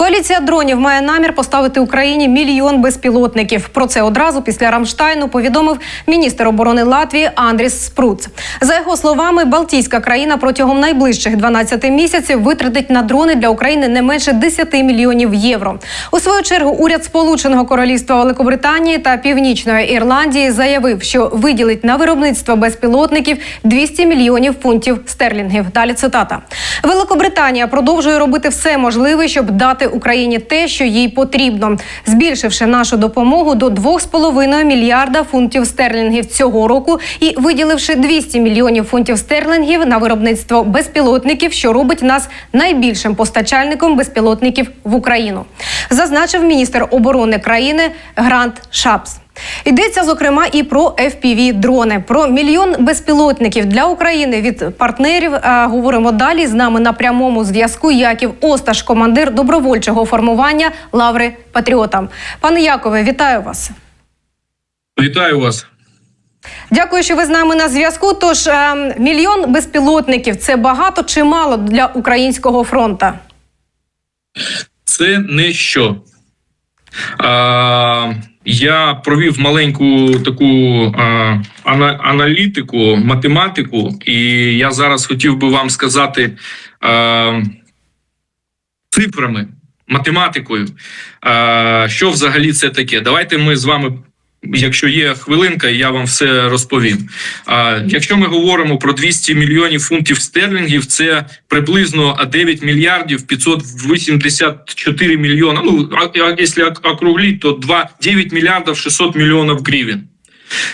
Коаліція дронів має намір поставити Україні мільйон безпілотників. Про це одразу після Рамштайну повідомив міністр оборони Латвії Андріс Спруц. За його словами, Балтійська країна протягом найближчих 12 місяців витратить на дрони для України не менше 10 мільйонів євро. У свою чергу уряд Сполученого Королівства Великобританії та Північної Ірландії заявив, що виділить на виробництво безпілотників 200 мільйонів фунтів стерлінгів. Далі цитата: Великобританія продовжує робити все можливе, щоб дати Україні те, що їй потрібно, збільшивши нашу допомогу до 2,5 мільярда фунтів стерлінгів цього року і виділивши 200 мільйонів фунтів стерлінгів на виробництво безпілотників, що робить нас найбільшим постачальником безпілотників в Україну, зазначив міністр оборони країни Грант Шапс. Йдеться зокрема і про fpv дрони про мільйон безпілотників для України від партнерів. А, говоримо далі. З нами на прямому зв'язку Яків Осташ, командир добровольчого формування Лаври Патріота. Пане Якове, вітаю вас. Вітаю вас. Дякую, що ви з нами на зв'язку. Тож е, мільйон безпілотників це багато чи мало для українського фронта? Це не що. А, я провів маленьку таку а, ана, аналітику, математику, і я зараз хотів би вам сказати а, цифрами, математикою, а, що взагалі це таке. Давайте ми з вами. Якщо є хвилинка, я вам все розповім. А якщо ми говоримо про 200 мільйонів фунтів стерлінгів, це приблизно 9 мільярдів 584 мільйона. Ну а якщо округлити, то 2, 9 мільярдів 600 мільйонів гривень.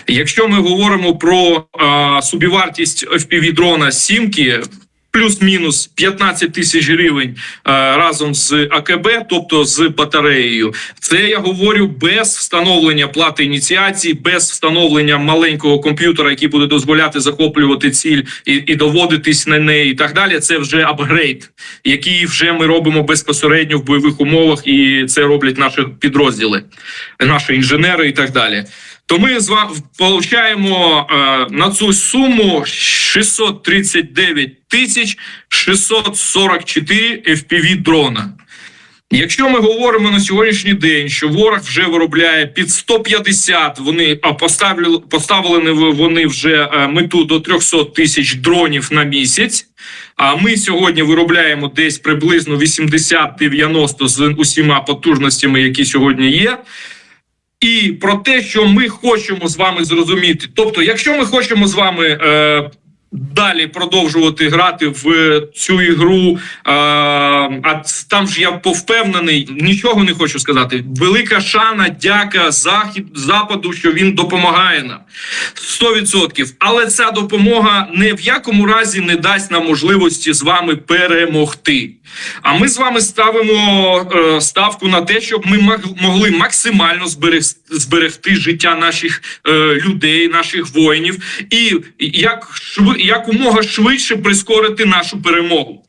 Якщо ми говоримо про а, собівартість fpv дрона сімки. Плюс-мінус 15 тисяч гривень а, разом з АКБ, тобто з батареєю. Це я говорю без встановлення плати ініціації, без встановлення маленького комп'ютера, який буде дозволяти захоплювати ціль і, і доводитись на неї. І так далі. Це вже апгрейд, який вже ми робимо безпосередньо в бойових умовах, і це роблять наші підрозділи, наші інженери і так далі. То ми з вами получаємо е, на цю суму 639 тисяч 644 FPV дрона. Якщо ми говоримо на сьогоднішній день, що ворог вже виробляє під 150, вони а поставили поставили вони вже е, мету до 300 тисяч дронів на місяць. А ми сьогодні виробляємо десь приблизно 80-90 з усіма потужностями, які сьогодні є. І про те, що ми хочемо з вами зрозуміти. Тобто, якщо ми хочемо з вами е, далі продовжувати грати в цю ігру, е, а там ж я повпевнений, нічого не хочу сказати. Велика шана, дяка захід западу, що він допомагає нам 100%. Але ця допомога не в якому разі не дасть нам можливості з вами перемогти. А ми з вами ставимо е, ставку на те, щоб ми могли максимально зберегти, життя наших е, людей, наших воїнів, і як шви, якомога швидше прискорити нашу перемогу.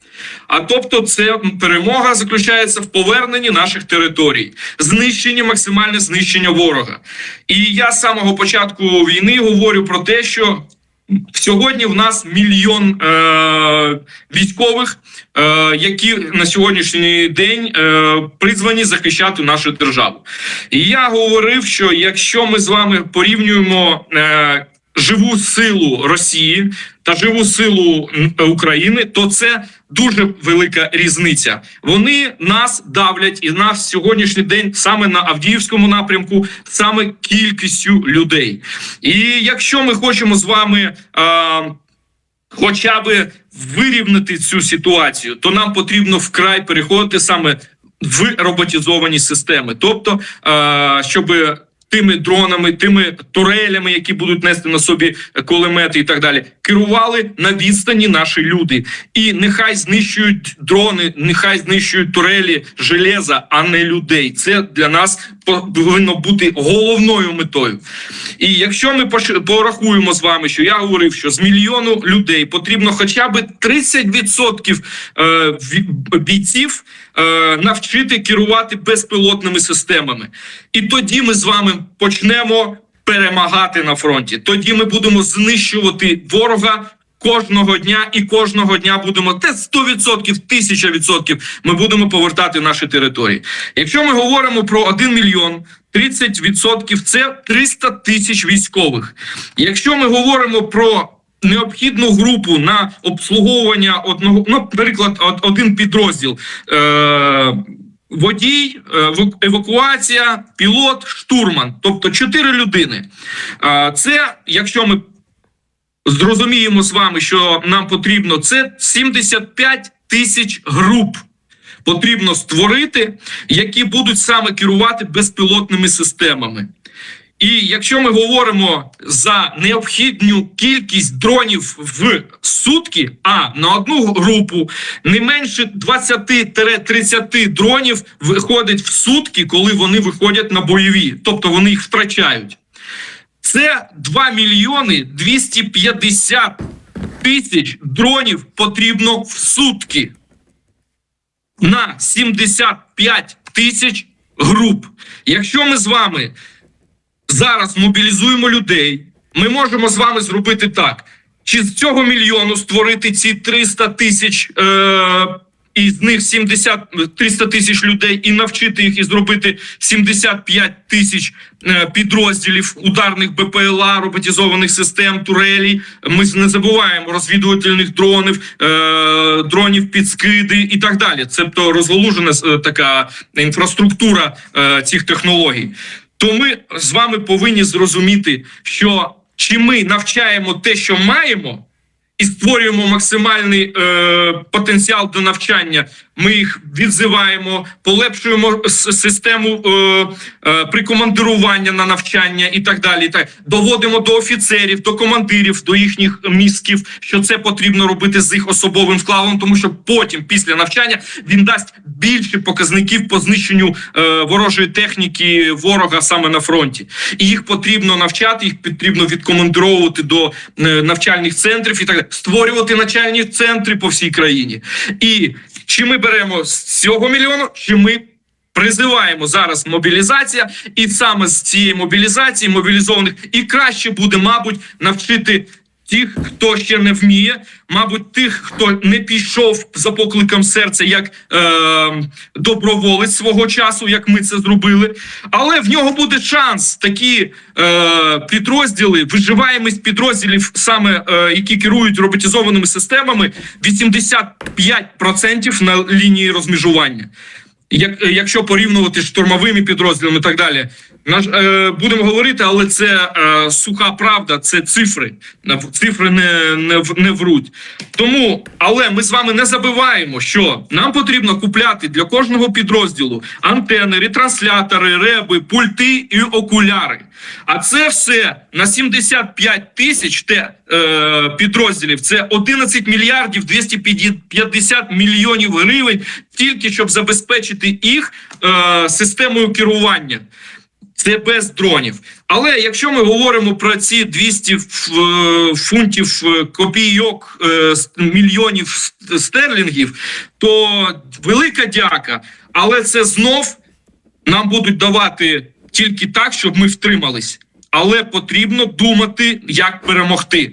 А тобто, це перемога заключається в поверненні наших територій, знищенні, максимальне знищення ворога. І я з самого початку війни говорю про те, що Сьогодні в нас мільйон е, військових, е, які на сьогоднішній день е, призвані захищати нашу державу. І я говорив, що якщо ми з вами порівнюємо е, живу силу Росії та живу силу України, то це дуже велика різниця. Вони нас давлять, і нас сьогоднішній день саме на Авдіївському напрямку, саме кількістю людей. І якщо ми хочемо з вами. Е, Хоча би вирівняти цю ситуацію, то нам потрібно вкрай переходити саме в роботизовані системи, тобто, щоб тими дронами, тими турелями, які будуть нести на собі кулемети і так далі, керували на відстані наші люди. І нехай знищують дрони, нехай знищують турелі железа, а не людей. Це для нас повинно бути головною метою. І якщо ми порахуємо з вами, що я говорив, що з мільйону людей потрібно хоча б 30% е, бійців е, навчити керувати безпілотними системами, і тоді ми з вами почнемо перемагати на фронті. Тоді ми будемо знищувати ворога кожного дня і кожного дня будемо те 100%, 1000% ми будемо повертати наші території. Якщо ми говоримо про 1 мільйон. 30% – це 300 тисяч військових. Якщо ми говоримо про необхідну групу на обслуговування одного, ну, наприклад, один підрозділ. Е- Водій, е, евакуація, пілот, штурман, тобто чотири людини. Е, Це, якщо ми зрозуміємо з вами, що нам потрібно, це 75 тисяч груп потрібно створити, які будуть саме керувати безпілотними системами. І якщо ми говоримо за необхідну кількість дронів в сутки, а на одну групу не менше 20-30 дронів виходить в сутки, коли вони виходять на бойові, тобто вони їх втрачають. Це 2 мільйони 250 тисяч дронів потрібно в сутки на 75 тисяч груп. Якщо ми з вами зараз мобілізуємо людей, ми можемо з вами зробити так: чи з цього мільйону створити ці 300 тисяч. Е- і з них 70 300 тисяч людей і навчити їх і зробити 75 тисяч е, підрозділів ударних БПЛА, роботизованих систем, турелі. Ми не забуваємо розвідувальних дронів, е, дронів підскиди і так далі. Тобто розголужена е, така інфраструктура е, цих технологій. То ми з вами повинні зрозуміти, що чи ми навчаємо те, що маємо і створюємо максимальний е, потенціал до навчання. Ми їх відзиваємо, полепшуємо систему е, е, прикомандирування на навчання і так далі. Так доводимо до офіцерів, до командирів, до їхніх мізків, що це потрібно робити з їх особовим вкладом, тому що потім, після навчання, він дасть більше показників по знищенню е, ворожої техніки ворога саме на фронті. І їх потрібно навчати, їх потрібно відкомандировувати до е, навчальних центрів і так далі, створювати навчальні центри по всій країні. І чи ми беремо з цього мільйону, чи ми призиваємо зараз мобілізація, і саме з цієї мобілізації мобілізованих і краще буде, мабуть, навчити. Тих, хто ще не вміє, мабуть, тих, хто не пішов за покликом серця як е, доброволець свого часу, як ми це зробили. Але в нього буде шанс такі е, підрозділи, виживаємість підрозділів, саме е, які керують роботизованими системами, 85% на лінії розмежування. Як, якщо порівнювати з штурмовими підрозділами і так далі, наш е, будемо говорити, але це е, суха правда, це цифри. Цифри не, не, не вруть. Тому, але ми з вами не забуваємо, що нам потрібно купляти для кожного підрозділу антени, ретранслятори, реби, пульти і окуляри. А це все на 75 тисяч те, е, підрозділів. Це 11 мільярдів 250 мільйонів гривень, тільки щоб забезпечити їх е, системою керування. Це без дронів. Але якщо ми говоримо про ці 200 е, фунтів е, копійок е, мільйонів стерлінгів, то велика дяка. Але це знов нам будуть давати тільки так, щоб ми втримались. Але потрібно думати, як перемогти.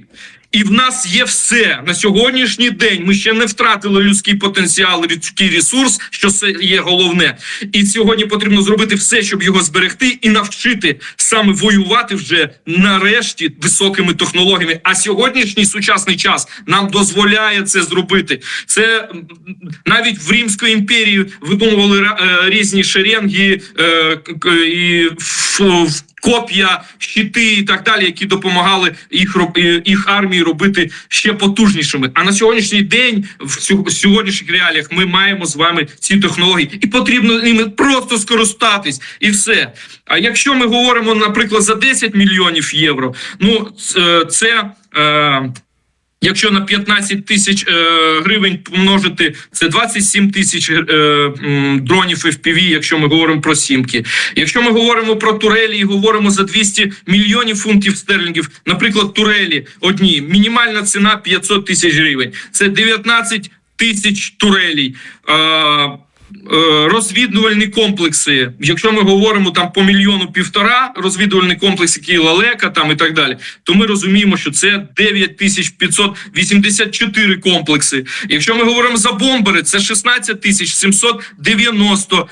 І в нас є все на сьогоднішній день. Ми ще не втратили людський потенціал, людський ресурс, що це є головне. І сьогодні потрібно зробити все, щоб його зберегти і навчити саме воювати вже нарешті високими технологіями. А сьогоднішній сучасний час нам дозволяє це зробити. Це навіть в Римської імперії видумували е, різні шеренги е, і коп'я, щити і так далі, які допомагали їх е, їх армії робити ще потужнішими. А на сьогоднішній день, в сьогоднішніх реаліях, ми маємо з вами ці технології, і потрібно ними просто скористатись, і все. А якщо ми говоримо, наприклад, за 10 мільйонів євро, ну це. Е, Якщо на 15 тисяч е, гривень помножити, це 27 тисяч е, дронів FPV, якщо ми говоримо про сімки. Якщо ми говоримо про турелі і говоримо за 200 мільйонів фунтів стерлінгів, наприклад, турелі одні, мінімальна ціна 500 тисяч гривень. Це 19 тисяч турелей. Е, е, розвідувальні комплекси. Якщо ми говоримо там по мільйону півтора розвідувальний комплекс, який лалека там і так далі, то ми розуміємо, що це 9584 комплекси. Якщо ми говоримо за бомбери, це 16 тисяч 790.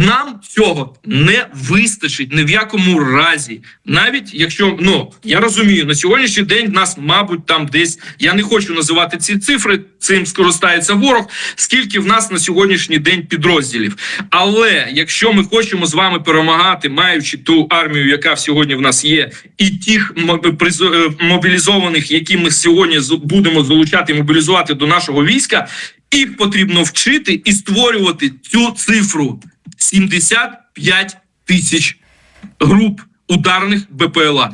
Нам цього не вистачить ні в якому разі. Навіть якщо ну я розумію, на сьогоднішній день нас, мабуть, там десь я не хочу називати ці цифри. Цим скористається ворог. Скільки в нас на сьогоднішній день підрозділів? Але якщо ми хочемо з вами перемагати, маючи ту армію, яка сьогодні в нас є, і тих е, мобілізованих, які ми сьогодні будемо залучати, мобілізувати до нашого війська, їх потрібно вчити і створювати цю цифру 75 тисяч груп ударних БПЛА.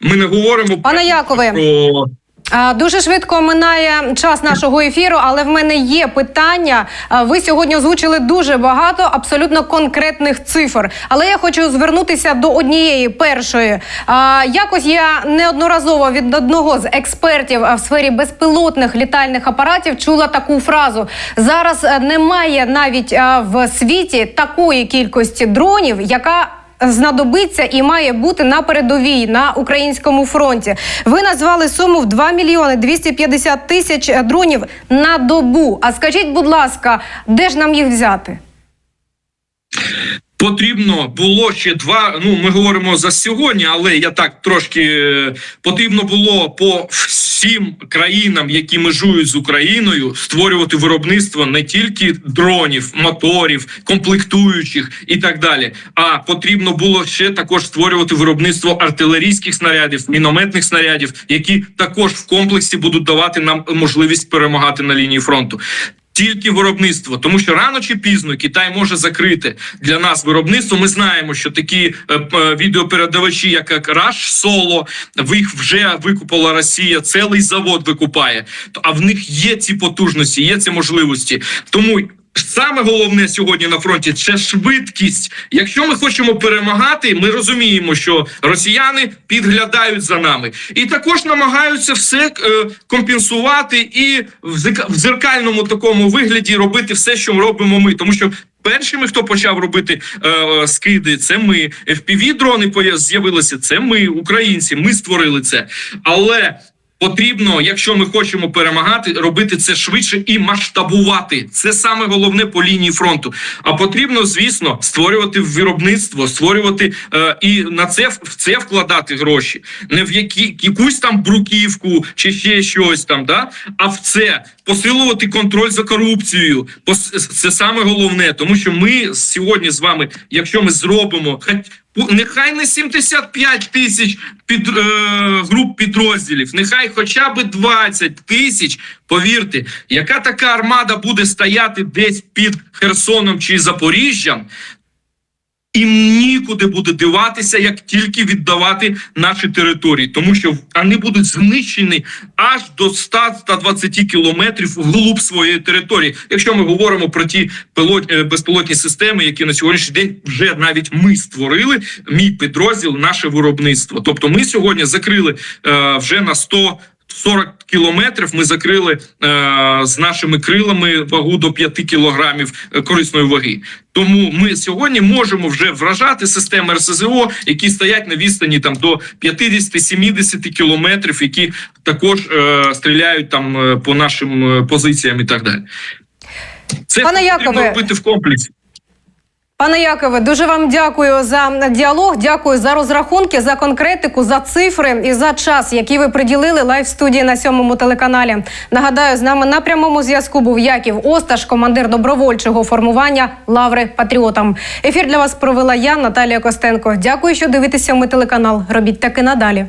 Ми не говоримо Пане Якове, про А, Дуже швидко минає час нашого ефіру, але в мене є питання. Ви сьогодні озвучили дуже багато абсолютно конкретних цифр. Але я хочу звернутися до однієї першої. Якось я неодноразово від одного з експертів в сфері безпілотних літальних апаратів чула таку фразу: зараз е, немає навіть в світі такої кількості дронів, яка знадобиться і має бути на передовій на українському фронті. Ви назвали суму в 2 мільйони 250 тисяч дронів на добу. А скажіть, будь ласка, де ж нам їх взяти? Потрібно було ще два. Ну ми говоримо за сьогодні, але я так трошки е, потрібно було по всім країнам, які межують з Україною, створювати виробництво не тільки дронів, моторів, комплектуючих і так далі. А потрібно було ще також створювати виробництво артилерійських снарядів, мінометних снарядів, які також в комплексі будуть давати нам можливість перемагати на лінії фронту. Тільки виробництво, тому що рано чи пізно Китай може закрити для нас виробництво. Ми знаємо, що такі е, е, відеопередавачі, як Раш Соло, їх вже викупила Росія. Цілий завод викупає. А в них є ці потужності, є ці можливості. Тому саме головне сьогодні на фронті це швидкість. Якщо ми хочемо перемагати, ми розуміємо, що росіяни підглядають за нами і також намагаються все е, компенсувати і в зеркальному такому вигляді робити все, що робимо ми, тому що. Першими, хто почав робити е, скиди, це ми. fpv дрони з'явилися. Це ми, українці. Ми створили це. Але потрібно, якщо ми хочемо перемагати, робити це швидше і масштабувати. Це саме головне по лінії фронту. А потрібно, звісно, створювати виробництво, створювати е, і на це в це вкладати гроші, не в які якусь там бруківку чи ще щось там, да а в це посилувати контроль за корупцією. Це саме головне, тому що ми сьогодні з вами, якщо ми зробимо нехай не 75 тисяч під е, груп підрозділів, нехай хоча б 20 тисяч. Повірте, яка така армада буде стояти десь під Херсоном чи Запоріжжям, їм нікуди буде диватися, як тільки віддавати наші території, тому що вони будуть знищені аж до 100-120 кілометрів вглуб своєї території. Якщо ми говоримо про ті пілот, е, безпілотні системи, які на сьогоднішній день вже навіть ми створили, мій підрозділ, наше виробництво. Тобто, ми сьогодні закрили е, вже на 100 40 кілометрів ми закрили е, з нашими крилами вагу до 5 кілограмів е, корисної ваги. Тому ми сьогодні можемо вже вражати системи РСЗО, які стоять на відстані там до 50-70 кілометрів, які також е, стріляють там е, по нашим е, позиціям і так далі. Це Пане потрібно Якове, робити в комплексі. Пане Якове, дуже вам дякую за діалог. Дякую за розрахунки, за конкретику, за цифри і за час, який ви приділили лайв студії на сьомому телеканалі. Нагадаю, з нами на прямому зв'язку був Яків Осташ, командир добровольчого формування Лаври Патріотам. Ефір для вас провела я, Наталія Костенко. Дякую, що дивитеся. Ми телеканал. Робіть так і надалі.